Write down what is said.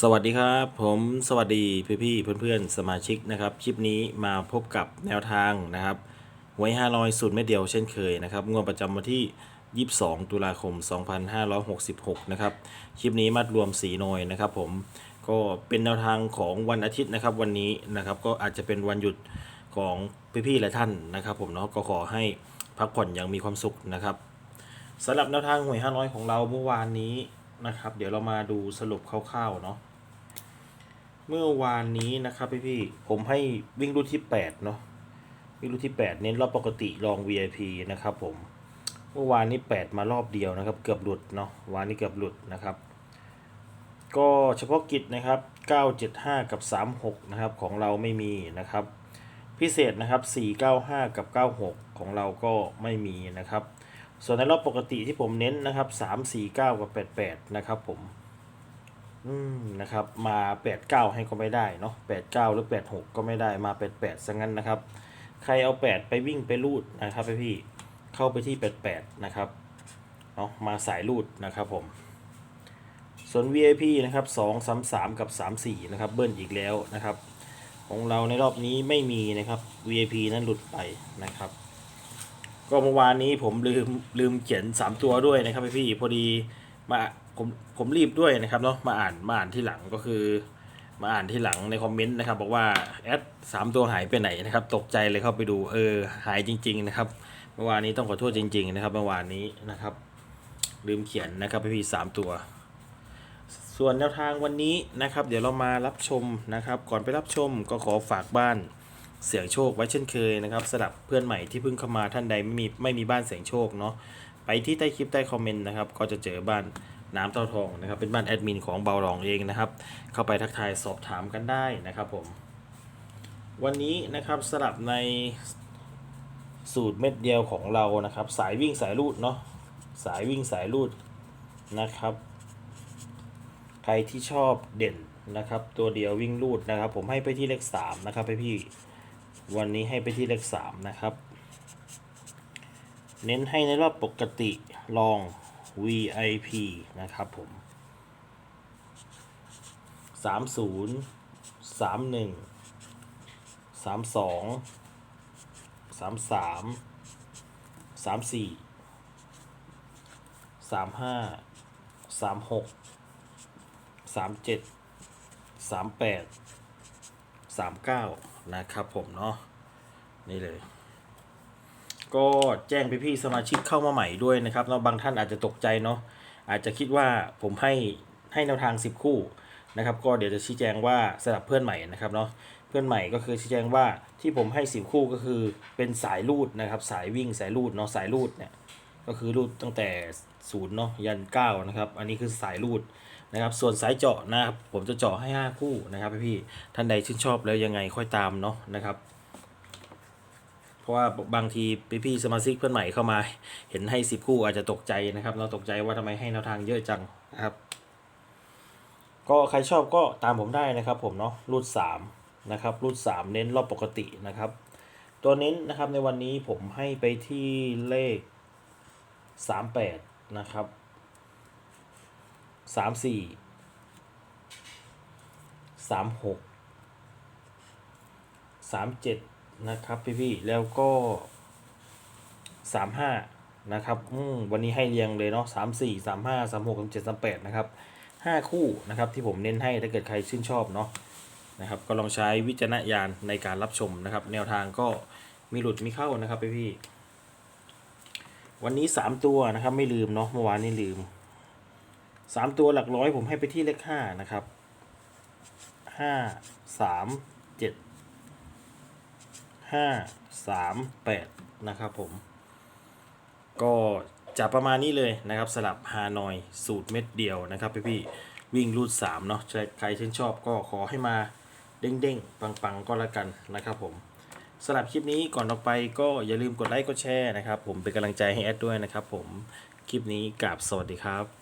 สวัสดีครับผมสวัสดีพี่พี่ๆเพื่อนๆสมาชิกนะครับคลิปนี้มาพบกับแนวทางนะครับหวยห้าร้อยสูตรไม่เดียวเช่นเคยนะครับงวดประจำวันที่ 22 ตุลาคม 2566 นะครับคลิปนี้มัดรวมสีหน่อยนะครับ ผมก็เป็นแนวทางของวันอาทิตย์นะครับ วันนี้นะครับก็อาจจะเป็นวันหยุดของพี่ๆหลายท่านนะครับ ผมเนาะก็ขอให้พักผ่อนอย่างมีความสุขนะครับสำหรับแนวทางหวย500 ของเราเมื่อวานนี้ นะครับ เดี๋ยวเรามาดูสรุปคร่าวๆเนาะเมื่อวานนี้นะครับพี่พี่ๆผมให้วิ่งรุ่นที่8เนาะวิ่งรุ่นที่ 8 เน้นรอบปกติลอง VIP นะครับผมเมื่อวานนี้ 8 มารอบเดียวนะครับ เกือบหลุดเนาะวานนี้เกือบหลุดนะครับ ก็เฉพาะกิจนะครับ 975 กับ 36 นะครับของเราไม่มีนะครับ พิเศษนะครับ 495 กับ 96 ของเราก็ไม่มีนะครับ ส่วนในรอบปกติที่ผมเน้นนะครับ3 4 9กับ88นะครับผม อืมนะครับ มา89ให้ก็ไม่ได้เนาะ89หรือ86ก็ไม่ได้มา88ซะงั้นนะครับ ใครเอา8ไปวิ่งไปรูดนะครับพี่เข้าไปที่88นะครับเนาะมาสายรูดนะครับผม ส่วน VIP นะครับ2 3 3กับ3 4นะครับเบิ้ลอีกแล้วนะครับ ของเราในรอบนี้ไม่มีนะครับ VIP นั้นหลุดไปนะครับ ก็เมื่อวานนี้ผมลืมลืมเขียน3ตัวด้วยนะครับพี่พอดีมาผมผมรีบด้วยนะครับเนาะมาอ่านมาอ่านที่หลังก็คือ มาอ่านที่หลังในคอมเมนต์นะครับบอกว่าแอดสามตัวหายไปไหนนะครับ ตกใจเลยเข้าไปดูเออหายจริง ๆ นะครับ เมื่อวานนี้ต้องขอโทษจริง ๆ นะครับเมื่อวานนี้นะครับ ลืมเขียนนะครับพี่สามตัว ส่วนแนวทางวันนี้นะครับ เดี๋ยวเรามารับชมนะครับ ก่อนไปรับชมก็ขอฝากบ้าน เสียงโชคไว้เช่นเคยนะครับสำหรับเพื่อนใหม่ที่เพิ่งเข้ามาท่านใดไม่มีไม่มีบ้านเสียงโชคเนาะไปที่ใต้คลิปใต้คอมเมนต์นะครับก็จะเจอบ้านน้ำเต้าทองนะครับเป็นบ้านแอดมินของเบาหลองเองนะครับเข้าไปทักทายสอบถามกันได้นะครับผมวันนี้นะครับสลับในสูตรเม็ดเดียวของเรานะครับ สายวิ่งสายลูดเนาะสายวิ่งสายลูดนะครับ ใครที่ชอบเด่นนะครับ ตัวเดียววิ่งลูดนะครับ ผมให้ไปที่เลขสามนะครับพี่พี่ วันนี้ให้ไปที่เลขสามนะครับ เน้นให้ในรอบปกติลอง VIP นะครับผมสามศูนย์สามหนึ่งสามสองสามสามสามสี่สามห้าสามหกสามเจ็ดสามแปดสามเก้า นะครับผมเนาะนี่เลย ก็แจ้งพี่พี่ๆสมาชิกเข้ามาใหม่ด้วยนะครับแล้วบางท่านอาจจะตกใจเนาะอาจจะคิดว่าผมให้ให้แนวทาง 10 คู่นะครับ ก็เดี๋ยวจะชี้แจงว่าสำหรับเพื่อนใหม่นะครับเนาะเพื่อนใหม่ก็คือชี้แจงว่าที่ผมให้ 10 คู่ก็คือเป็นสายรูดนะครับ สายวิ่งสายรูดเนาะสายรูดเนี่ยก็คือรูดตั้งแต่ศูนย์เนาะยันเก้านะครับ อันนี้คือสายรูด นะครับส่วนสายเจาะนะครับผมจะเจาะให้ 5 คู่นะครับพี่ๆท่านใดชื่นชอบแล้วยังไงค่อยตามเนาะนะครับ เพราะว่าบางทีพี่ๆสมาชิกเพื่อนใหม่เข้ามา เห็นให้ 10 คู่อาจจะตกใจนะครับ เราตกใจว่าทำไมให้แนวทางเยอะจังนะครับ ก็ใครชอบก็ตามผมได้นะครับ ผมเนาะรูด3นะครับรูด3 เน้นรอบปกตินะครับ ตัวเน้นนะครับในวันนี้ผมให้ไปที่เลขสามแปดนะครับ สามสี่สามหกสามเจ็ดนะครับพี่พี่แล้วก็สามห้านะครับอืมวันนี้ให้เรียงเลยเนาะสามสี่สามห้าสามหกสามเจ็ดสามแปดนะครับห้าคู่นะครับที่ผมเน้นให้ถ้าเกิดใครชื่นชอบเนาะนะครับก็ลองใช้วิจารณญาณในการรับชมนะครับ แนวทางก็มีหลุดมีเข้านะครับพี่พี่วันนี้สามตัวนะครับไม่ลืมเนาะเมื่อวานนี้ลืม สามตัวหลักร้อยผมให้ไปที่เลขห้านะครับห้าสามเจ็ดห้าสามแปดนะครับผม ก็จะประมาณนี้เลยนะครับสลับฮานอยสูตรเม็ดเดียวนะครับพี่พี่วิ่งรูดสามเนาะใครชื่นชอบก็ขอให้มาเด้งๆ ปังๆ ก็แล้วกันนะครับผมสำหรับคลิปนี้ก่อนออกไปก็อย่าลืมกดไลค์กดแชร์นะครับผมเป็นกำลังใจให้แอดด้วยนะครับผม คลิปนี้กราบสวัสดีครับ